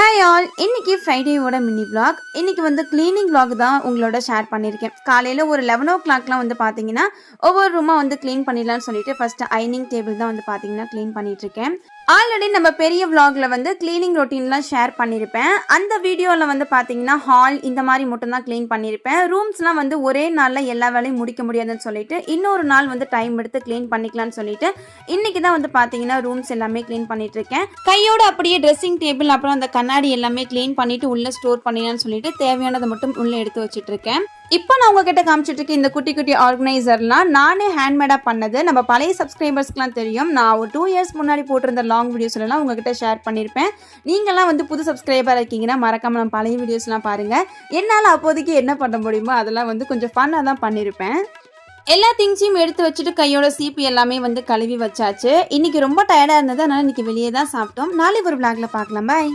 Hi all இன்னைக்கு ஃப்ரைடேவோட mini vlog. இன்னைக்கு வந்து க்ளீனிங் vlog தான் உங்களோட ஷேர் பண்ணியிருக்கேன் காலையில் ஒரு லெவன் ஓ கிளாக்லாம் வந்து பார்த்தீங்கன்னா ஒவ்வொரு ரூமாக வந்து க்ளீன் பண்ணிடலாம்னு சொல்லிட்டு ஃபர்ஸ்ட் ஐனிங் டேபிள் தான் வந்து பார்த்தீங்கன்னா க்ளீன் பண்ணிட்டு இருக்கேன். ஆல்ரெடி நம்ம பெரிய vlogல வந்து க்ளீனிங் ரொட்டீன்லாம் ஷேர் பண்ணியிருப்பேன் அந்த வீடியோவில் வந்து பார்த்தீங்கன்னா ஹால் இந்த மாதிரி மட்டும் தான் க்ளீன் பண்ணியிருப்பேன் ரூம்ஸ்லாம் வந்து ஒரே நாளில் எல்லா வேலையும் முடிக்க முடியாதுன்னு சொல்லிட்டு இன்னொரு நாள் வந்து டைம் எடுத்து க்ளீன் பண்ணிக்கலாம்னு சொல்லிட்டு இன்றைக்கி தான் வந்து பார்த்தீங்கன்னா ரூம்ஸ் எல்லாமே க்ளீன் பண்ணிட்டு இருக்கேன். கையோட அப்படியே ட்ரெஸ்ஸிங் டேபிள் அப்புறம் அந்த கண்ணாடி எல்லாமே க்ளீன் பண்ணிவிட்டு உள்ளே ஸ்டோர் பண்ணிடலாம்னு சொல்லிட்டு தேவையானதை மட்டும் உள்ளே எடுத்து வச்சுட்டு இருக்கேன். இப்போ நான் உங்ககிட்ட காமிச்சிட்டு இருக்க இந்த குட்டி குட்டி ஆர்கனைசர்லாம் நானே ஹேண்ட்மேடாக பண்ணது. நம்ம பழைய சப்ஸ்கிரைபர்ஸ்க்குலாம் தெரியும். நான் ஒரு டூ இயர்ஸ் முன்னாடி போட்டிருந்த லாங் வீடியோஸ்லாம் உங்ககிட்ட ஷேர் பண்ணியிருப்பேன் நீங்களாம் வந்து புது சப்ஸ்கிரைபர் இருக்கீங்கன்னா மறக்காமல் நம்ம பழைய வீடியோஸ்லாம் பாருங்கள் என்னால் அப்போதைக்கு என்ன பண்ண முடியுமோ அதெல்லாம் வந்து கொஞ்சம் ஃபன்னாக தான் பண்ணியிருப்பேன் எல்லா திங்ஸையும் எடுத்து வச்சுட்டு கையோட சீப்பு எல்லாமே வந்து கழுவி வச்சாச்சு. இன்னைக்கு ரொம்ப டயர்டாக இருந்தது. அதனால் இன்னைக்கு வெளியே தான் சாப்பிட்டோம். நாளை ஒரு vlogல பார்க்கலாம். பாய்